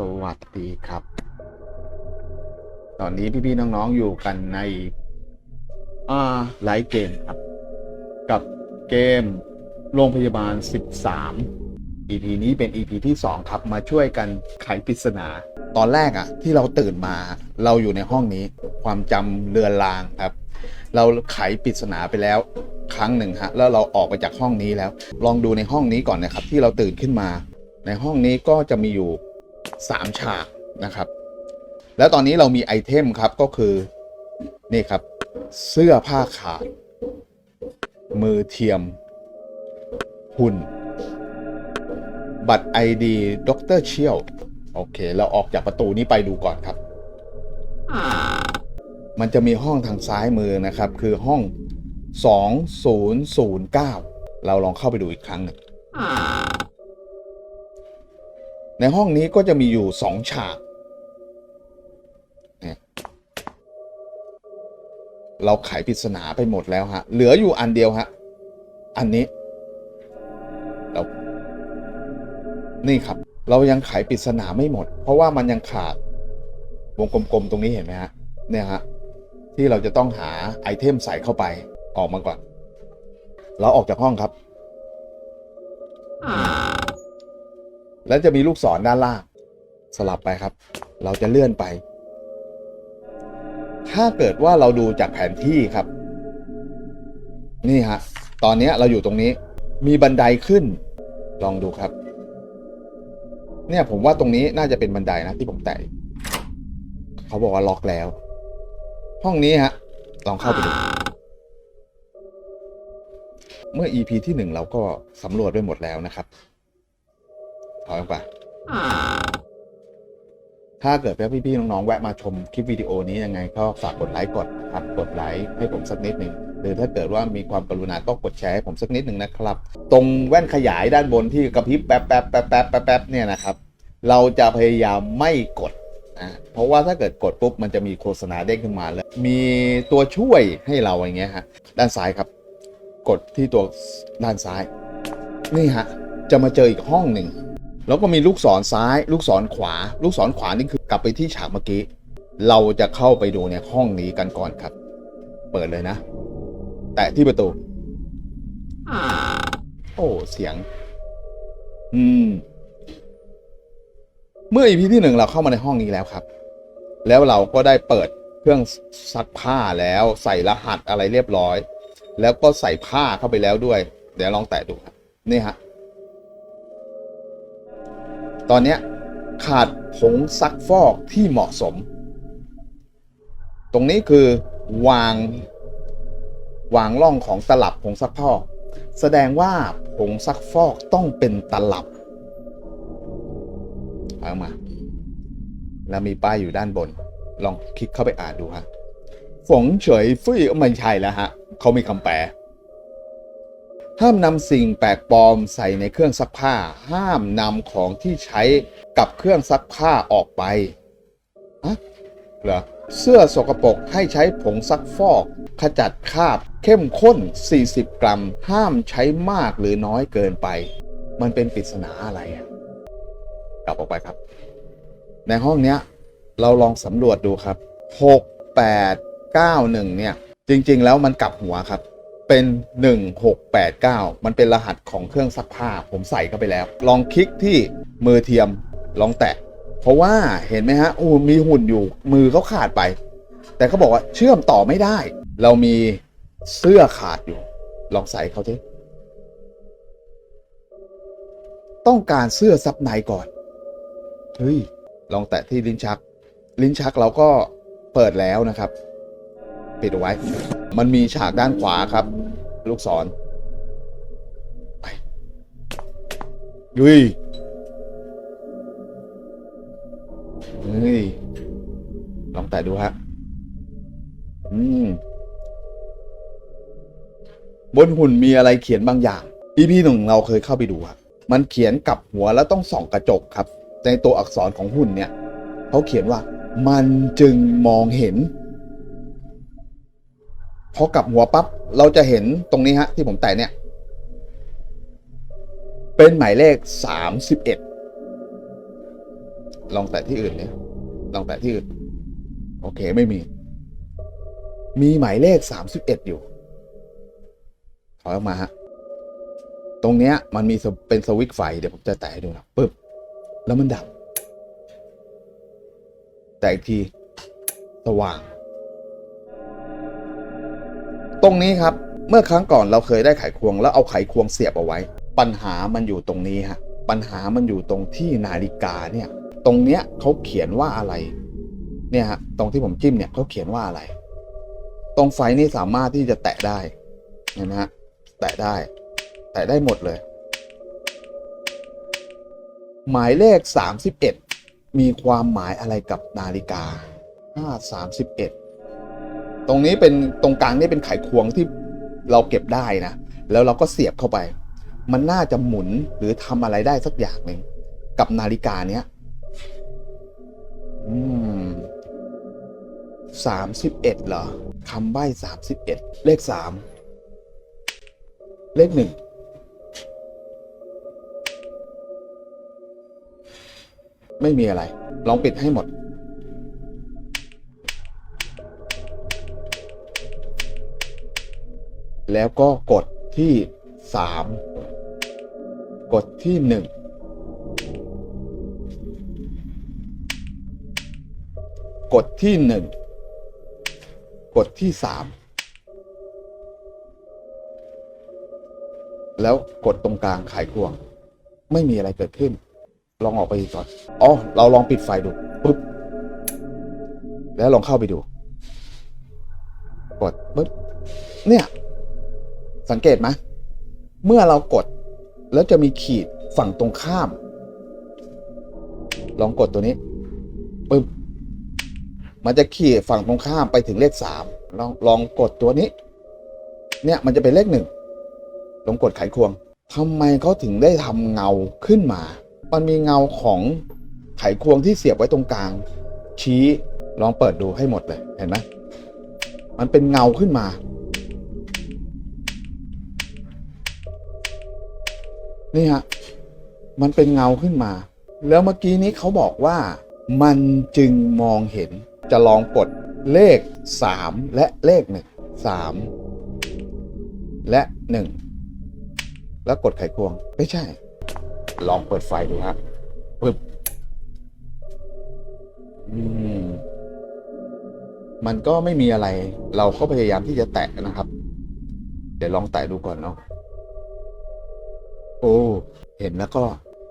สวัสดีครับ ตอนนี้พี่ๆน้องๆอยู่กันใน อ่าไลฟ์เกมครับ กับเกมโรงพยาบาล 13 EP นี้เป็น EP ที่ 2 ครับ มาช่วยกันไขปริศนา ตอนแรกอะที่เราตื่นมาเราอยู่ในห้องนี้ความจำเลือนลางครับ เราไขปริศนาไปแล้วครั้งหนึ่งฮะแล้วเราออกไปจากห้องนี้แล้ว ลองดูในห้องนี้ก่อนนะครับ ที่เราตื่นขึ้นมา ในห้องนี้ก็จะมีอยู่ 3 ฉากนะครับ แล้วตอนนี้เรามีไอเทมครับก็คือ นี่ครับ เสื้อผ้าขาด มือเทียม หุ่น บัตรไอดีดรเชี่ยว โอเค เราออกจากประตูนี้ไปดูก่อนครับ มันจะมีห้องทางซ้ายมือนะครับ คือห้อง 2009 เราลองเข้าไปดูอีกครั้งหนึ่ง ในห้องนี้ก็จะมีอยู่สองฉาก เราไขปริศนาไปหมดแล้วฮะ เหลืออยู่อันเดียวฮะ อันนี้เรานี่ครับ เรายังไขปริศนาไม่หมด เพราะว่ามันยังขาด วงกลมๆตรงนี้เห็นไหมฮะ เนี่ยฮะ ที่เราจะต้องหาไอเทมใส่เข้าไป ออกมาก่อน เราออกจากห้องครับ แล้วจะมีลูกศรด้านล่าง สลับไปครับ เราจะเลื่อนไป ถ้าเกิดว่าเราดูจากแผนที่ครับ นี่ฮะ ตอนนี้เราอยู่ตรงนี้ มีบันไดขึ้น ลองดูครับ เนี่ยผมว่าตรงนี้น่าจะเป็นบันไดนะที่ผมแตะเขาบอกว่าล็อกแล้ว ห้องนี้ฮะ ลองเข้าไปดูเมื่อ EP ที่หนึ่งเราก็สำรวจไปหมดแล้วนะครับ ถอยออกไปถ้าเกิดพี่ๆน้องๆแวะมาชมคลิปวิดีโอนี้ยังไงก็ฝากกดไลค์กดครับกดไลค์ให้ผมสักนิดหนึ่งหรือถ้าเกิดว่ามีความกรุณาก็กดแชร์ให้ผมสักนิดหนึ่งนะครับ ตรงแว่นขยายด้านบนที่กระพริบแป๊บแป๊บแป๊บแป๊บแป๊บแป๊บเนี่ยนะครับ เราจะพยายามไม่กดอ่าเพราะว่าถ้าเกิดกดปุ๊บมันจะมีโฆษณาเด้งขึ้นมาแล้วมีตัวช่วยให้เราอย่างเงี้ยฮะด้านซ้ายครับ กดที่ตัวด้านซ้าย นี่ฮะจะมาเจออีกห้องหนึ่ง แล้วก็มีลูกศรซ้าย ลูกศรขวา ลูกศรขวานี่คือกลับไปที่ฉากเมื่อกี้ เราจะเข้าไปดูในห้องนี้กันก่อนครับ เปิดเลยนะ แตะที่ประตู โอ้เสียง อืม เมื่ออีพีที่หนึ่งเราเข้ามาในห้องนี้แล้วครับ แล้วเราก็ได้เปิดเครื่องซักผ้าแล้วใส่รหัสอะไรเรียบร้อย แล้วก็ใส่ผ้าเข้าไปแล้วด้วย เดี๋ยวลองแตะดูครับนี่ฮะ ตอนนี้ขาดผงซักฟอกที่เหมาะสม ตรงนี้คือวางวางร่องของตลับผงซักฟอก แสดงว่าผงซักฟอกต้องเป็นตลับเอามา แล้วมีป้ายอยู่ด้านบน ลองคลิกเข้าไปอ่านดูฮะฝงเฉยฟุ้ยไม่ใช่แล้วฮะเขามีคำแปล ห้ามนำสิ่งแปลกปลอมใส่ในเครื่องซักผ้า ห้ามนำของที่ใช้กับเครื่องซักผ้าออกไปอะเหรอเสื้อสกปรกให้ใช้ผงซักฟอก ขจัดคราบ เข้มข้น 40 กรัม ห้ามใช้มากหรือน้อยเกินไป มันเป็นปริศนาอะไรอะกลับออกไปครับ ในห้องเนี้ย เราลองสำรวจดูครับ 6 8 9 1 เนี่ย จริง ๆ แล้วมันกลับหัวครับ เป็น 1689 มันเป็นรหัสของเครื่องซักผ้า ผมใส่เข้าไปแล้ว ลองคลิกที่มือเทียมลองแตะ เพราะว่าเห็นไหมฮะโอ้มีหุ่นอยู่มือเขาขาดไป แต่เขาบอกว่าเชื่อมต่อไม่ได้ เรามีเสื้อขาดอยู่ ลองใส่เขาทีต้องการเสื้อซับในก่อนเฮ้ยลองแตะที่ลิ้นชัก ลิ้นชักเราก็เปิดแล้วนะครับ ปิดไว้ มันมีฉากด้านขวาครับ ลูกศรไปยุยเฮ้ยลองแตะดูฮะ อืม บนหุ่นมีอะไรเขียนบางอย่าง EP หนึ่งเราเคยเข้าไปดูอะมันเขียนกับหัวแล้วต้องส่องกระจกครับ ในตัวอักษรของหุ่นเนี่ยเขาเขียนว่า มันจึงมองเห็น พอกลับหัวปั๊บเราจะเห็นตรงนี้ฮะ ที่ผมแตะเนี่ย เป็นหมายเลข31ลองแตะที่อื่นเนี่ยลองแตะที่อื่น โอเคไม่มี มีหมายเลขสามสิบเอ็ดอยู่ถอยออกมาฮะตรงเนี้ย มันมีเป็นสวิตช์ไฟเดี๋ยวผมจะแตะให้ดูนะปึ๊บแล้วมันดับ แต่อีกทีสว่าง ตรงนี้ครับเมื่อครั้งก่อนเราเคยได้ไขควงแล้วเอาไขควงเสียบเอาไว้ ปัญหามันอยู่ตรงนี้ฮะปัญหามันอยู่ตรงที่นาฬิกาเนี่ย ตรงเนี้ยเขาเขียนว่าอะไร เนี่ยฮะตรงที่ผมจิ้มเนี่ยเขาเขียนว่าอะไร ตรงไฟนี่สามารถที่จะแตะได้เห็นไหมฮะแตะได้ แตะได้หมดเลย หมายเลข 31 มีความหมายอะไรกับนาฬิกา5 31 ตรงนี้เป็นตรงกลางนี่เป็นไขควงที่เราเก็บได้นะ แล้วเราก็เสียบเข้าไป มันน่าจะหมุนหรือทำอะไรได้สักอย่างหนึ่งกับนาฬิกาเนี้ยอืมสามสิบเอ็ดเหรอคำใบ้สามสิบเอ็ดเลขสามเลขหนึ่งไม่มีอะไร ลองปิดให้หมด แล้วก็กดที่สามกดที่หนึ่งกดที่หนึ่งกดที่สามแล้วกดตรงกลางไขควง ไม่มีอะไรเกิดขึ้น ลองออกไปอีกก่อน อ๋อ เราลองปิดไฟดูปุ๊บ แล้วลองเข้าไปดู กดปุ๊บ เนี่ย สังเกตไหมเมื่อเรากดแล้วจะมีขีดฝั่งตรงข้าม ลองกดตัวนี้ปึ๊บมันจะขีดฝั่งตรงข้ามไปถึงเลขสามลองลองกดตัวนี้ เนี่ยมันจะเป็นเลขหนึ่งลองกดไขควงทำไมเขาถึงได้ทำเงาขึ้นมา มันมีเงาของไขควงที่เสียบไว้ตรงกลาง ชี้ลองเปิดดูให้หมดเลยเห็นไหมมันเป็นเงาขึ้นมา นี่ฮะมันเป็นเงาขึ้นมา แล้วเมื่อกี้นี้เขาบอกว่า มันจึงมองเห็นจะลองกดเลข 3 และเลข1 3และ 1 แล้วกดไขควง ไม่ใช่ ลองเปิดไฟดูฮะปึ๊บอืมมันก็ไม่มีอะไร เราก็พยายามที่จะแตะนะครับ เดี๋ยวลองแตะดูก่อนเนาะ โอ้ เห็นแล้วก็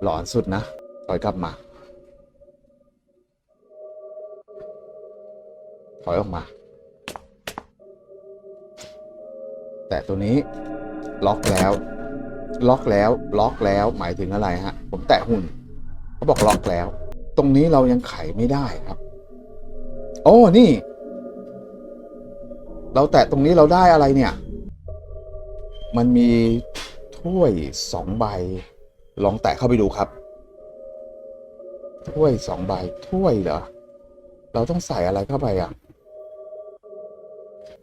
หลอนสุดนะถอยกลับมา ถอยออกมา แต่ตัวนี้ล็อกแล้ว ล็อกแล้ว ล็อกแล้ว หมายถึงอะไรฮะ ผมแตะหุ่นเขาบอกล็อกแล้ว ตรงนี้เรายังไขไม่ได้ครับ โอ้ นี่ เราแตะตรงนี้เราได้อะไรเนี่ย มันมี ถ้วยสองใบ ลองแตะเข้าไปดูครับ ถ้วยสองใบ ถ้วยเหรอ เราต้องใส่อะไรเข้าไปอะ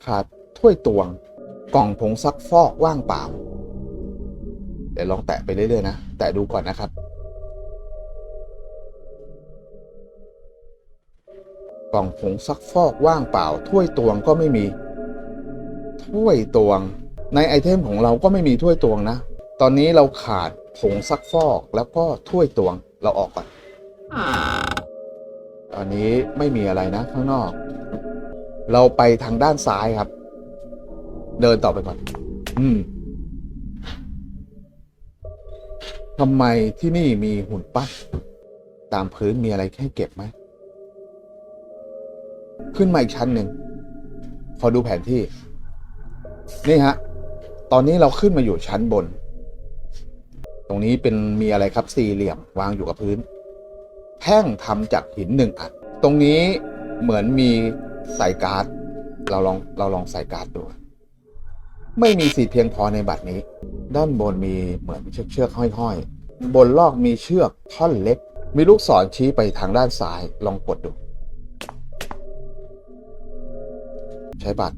ขาดถ้วยตวง กล่องผงซักฟอกว่างเปล่า เดี๋ยวลองแตะไปเรื่อยๆนะ แตะดูก่อนนะครับ กล่องผงซักฟอกว่างเปล่า ถ้วยตวงก็ไม่มี ถ้วยตวงในไอเทมของเราก็ไม่มีถ้วยตวงนะ ตอนนี้เราขาดผงซักฟอกแล้วก็ถ้วยตวงเราออกก่อนตอนนี้ไม่มีอะไรนะข้างนอก เราไปทางด้านซ้ายครับ เดินต่อไปก่อน อืมทำไมที่นี่มีหุ่นปั้นตามพื้นมีอะไรให้เก็บไหมขึ้นมาอีกชั้นหนึ่งขอดูแผนที่ นี่ฮะ ตอนนี้เราขึ้นมาอยู่ชั้นบน รงนี้เป็นมีอะไรครับสี่เหลี่ยมวางอยู่กับพื้น แท่งทำจากหินหนึ่งอัน ตรงนี้เหมือนมีใส่การ์ด เราลองเราลองใส่การ์ดดู ไม่มีสีเพียงพอในบัตรนี้ ด้านบนมีเหมือนเชือกเชือกห้อยๆ บนลอกมีเชือกท่อนเล็ก มีลูกศรชี้ไปทางด้านซ้ายลองกดดู ใช้บัตร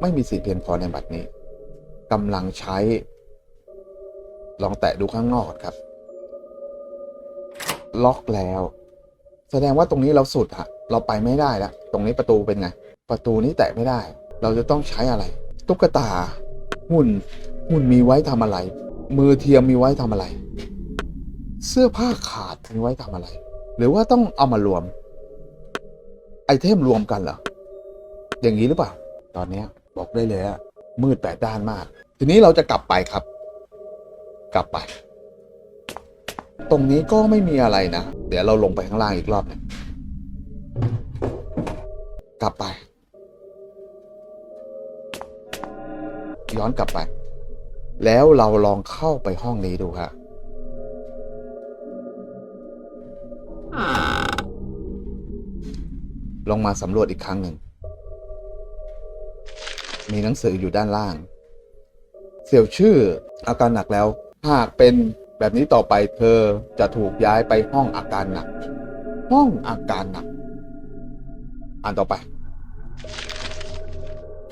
ไม่มีสีเพียงพอในบัตรนี้กำลังใช้ ลองแตะดูข้างนอกครับ ล็อกแล้ว แสดงว่าตรงนี้เราสุดอะเราไปไม่ได้แล้วตรงนี้ประตูเป็นไง ประตูนี้แตะไม่ได้ เราจะต้องใช้อะไร ตุ๊กตา หุ่น หุ่นมีไว้ทำอะไร มือเทียมมีไว้ทำอะไร เสื้อผ้าขาดมีไว้ทำอะไร หรือว่าต้องเอามารวม ไอเทมรวมกันเหรอ อย่างนี้หรือเปล่า ตอนนี้บอกได้เลยอะมืดแปดด้านมาก ทีนี้เราจะกลับไปครับ กลับไป ตรงนี้ก็ไม่มีอะไรนะ เดี๋ยวเราลงไปข้างล่างอีกรอบหนึงกลับไป ย้อนกลับไป แล้วเราลองเข้าไปห้องนี้ดูฮะลงมาสำรวจอีกครั้งหนึ่ง มีหนังสืออยู่ด้านล่าง เสี่ยวชื่ออาการหนักแล้ว หากเป็นแบบนี้ต่อไปเธอจะถูกย้ายไปห้องอาการหนัก ห้องอาการหนัก อ่านต่อไป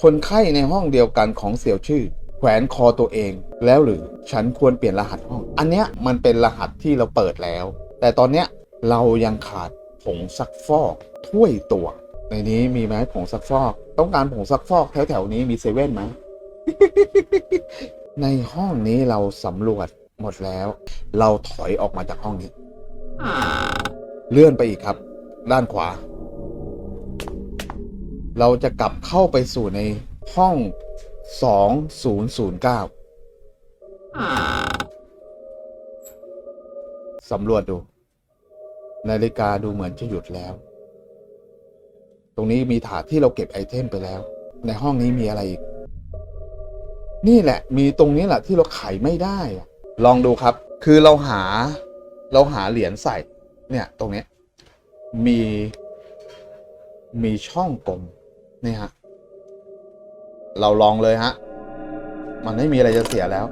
คนไข้ในห้องเดียวกันของเสี่ยวชื่อ แขวนคอตัวเองแล้วหรือฉันควรเปลี่ยนรหัสห้อง อันเนี้ยมันเป็นรหัสที่เราเปิดแล้ว แต่ตอนเนี้ยเรายังขาดผงซักฟอกถ้วยตัว ในนี้มีไหมผงซักฟอก ต้องการผงซักฟอกแถวๆนี้มีเซเว่นไหม ในห้องนี้เราสำรวจหมดแล้ว เราถอยออกมาจากห้องนี้ เลื่อนไปอีกครับ ด้านขวา เราจะกลับเข้าไปสู่ในห้อง 2009สำรวจดู นาฬิกาดูเหมือนจะหยุดแล้ว ตรงนี้มีถาดที่เราเก็บไอเทมไปแล้ว ในห้องนี้มีอะไรอีก นี่แหละ มีตรงนี้แหละที่เราไขไม่ได้ ลองดูครับ คือเราหา เราหาเหรียญใส่ เนี่ย ตรงนี้ มี มีช่องกลม นี่ฮะ เราลองเลยฮะ มันไม่มีอะไรจะเสียแล้ว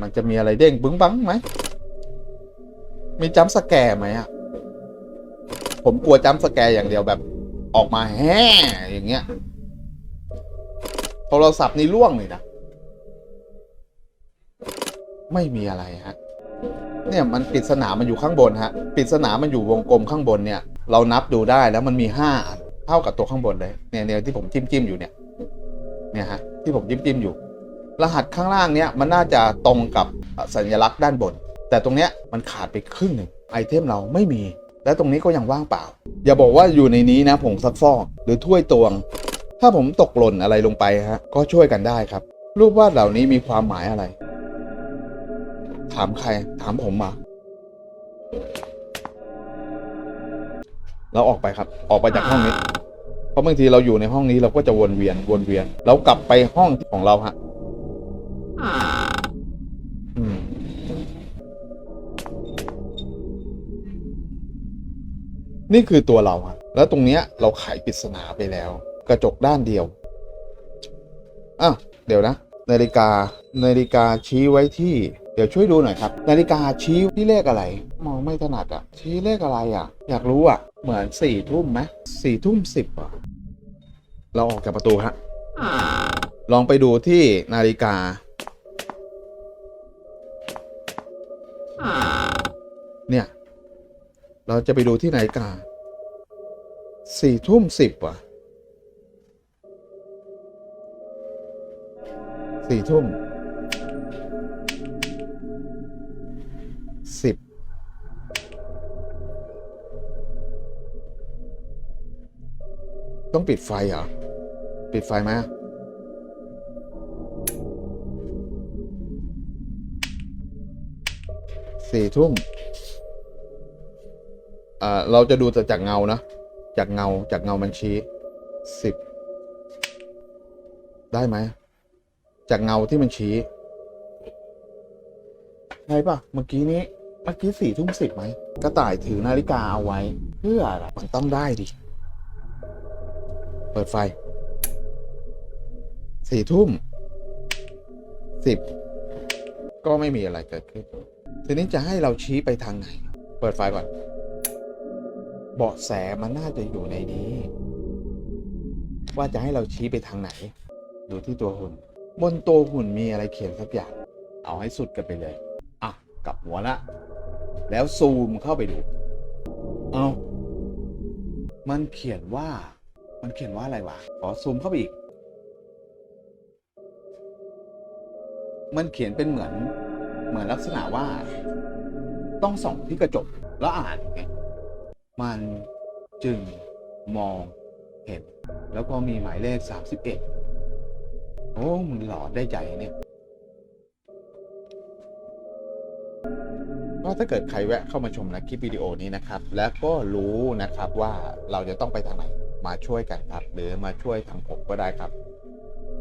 มันจะมีอะไรเด้งบึ้งบังไหม มีจัมสแกร์ไหมอะ ผมกลัวจัมสแกร์อย่างเดียวแบบ ออกมาแฮ่อย่างเงี้ยโทรศัพท์นี่ล่วงเลยนะ ไม่มีอะไรฮะ เนี่ยมันปริศนามันอยู่ข้างบนฮะปริศนามันอยู่วงกลมข้างบนเนี่ย เรานับดูได้แล้วมันมีห้าอันเท่ากับตัวข้างบนเลยเนี่ยเนี่ยที่ผมจิ้มจิ้มอยู่เนี่ยเนี่ยฮะที่ผมจิ้มจิ้มอยู่ รหัสข้างล่างเนี้ยมันน่าจะตรงกับสัญลักษณ์ด้านบน แต่ตรงเนี้ยมันขาดไปครึ่งหนึ่งไอเทมเราไม่มี และตรงนี้ก็ยังว่างเปล่า อย่าบอกว่าอยู่ในนี้นะผงซักฟอกหรือถ้วยตวง ถ้าผมตกหล่นอะไรลงไปฮะก็ช่วยกันได้ครับ รูปวาดเหล่านี้มีความหมายอะไร ถามใคร ถามผมมาเราออกไปครับ ออกไปจากห้องนี้ เพราะบางทีเราอยู่ในห้องนี้เราก็จะวนเวียนวนเวียน เรากลับไปห้องของเราฮะ นี่คือตัวเราอะแล้วตรงเนี้ยเราไขปริศนาไปแล้ว กระจกด้านเดียวอ้าวเดี๋ยวนะ นาฬิกานาฬิกาชี้ไว้ที่ เดี๋ยวช่วยดูหน่อยครับ นาฬิกาชี้ที่เลขอะไร มองไม่ถนัดอะชี้เลขอะไรอะอยากรู้อะเหมือนสี่ทุ่มไหมสี่ทุ่มสิบอะเราออกจากประตูฮะลองไปดูที่นาฬิกา เนี่ย เราจะไปดูที่นาฬิกาสี่ทุ่มสิบว่ะสี่ทุ่มสิบต้องปิดไฟเหรอ ปิดไฟไหมสี่ทุ่ม อ่าเราจะดูจากเงานะ จากเงาจากเงามันชี้สิบได้ไหมจากเงาที่มันชี้ใช่ปะเมื่อกี้นี้เมื่อกี้สี่ทุ่มสิบไหมกระต่ายถือนาฬิกาเอาไว้ เพื่ออะไรมันต้องได้ดิ เปิดไฟสี่ทุ่มสิบก็ไม่มีอะไรเกิดขึ้น ทีนี้จะให้เราชี้ไปทางไหน เปิดไฟก่อน บาะแสมันน่าจะอยู่ในนี้ ว่าจะให้เราชี้ไปทางไหน ดูที่ตัวหุ่น บนตัวหุ่นมีอะไรเขียนสักอย่าง เอาให้สุดกันไปเลย อะ กลับหัวละ แล้วซูมเข้าไปดู เอามันเขียนว่า มันเขียนว่าอะไรวะ ขอซูมเข้าไปอีก มันเขียนเป็นเหมือน เหมือนลักษณะว่า ต้องส่องที่กระจกแล้วอ่านไง มันจึงมองเห็น แล้วก็มีหมายเลข 31 โอ้มันหลอนได้ใจเนี่ยก็ถ้าเกิดใครแวะเข้ามาชมนะคลิปวิดีโอนี้นะครับ และก็รู้นะครับว่าเราจะต้องไปทางไหนมาช่วยกันครับ หรือมาช่วยทางผมก็ได้ครับ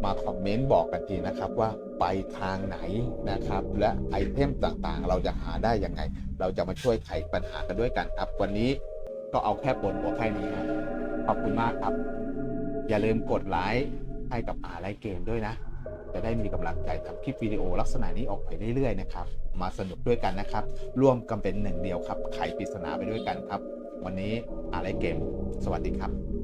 มาคอมเมนต์บอกกันทีนะครับว่าไปทางไหนนะครับ และไอเทมต่างๆ เราจะหาได้ยังไง เราจะมาช่วยไขปัญหากันด้วยกันครับวันนี้ ก็เอาแค่บนหัวแค่นี้ครับขอบคุณมากครับ อย่าลืมกดไลค์ให้กับอาไลเกมด้วยนะ จะได้มีกำลังใจทำคลิปวิดีโอลักษณะนี้ออกไปเรื่อยๆนะครับ มาสนุกด้วยกันนะครับ ร่วมกันเป็นหนึ่งเดียวครับ ไขปริศนาไปด้วยกันครับ วันนี้อาไลเกม สวัสดีครับ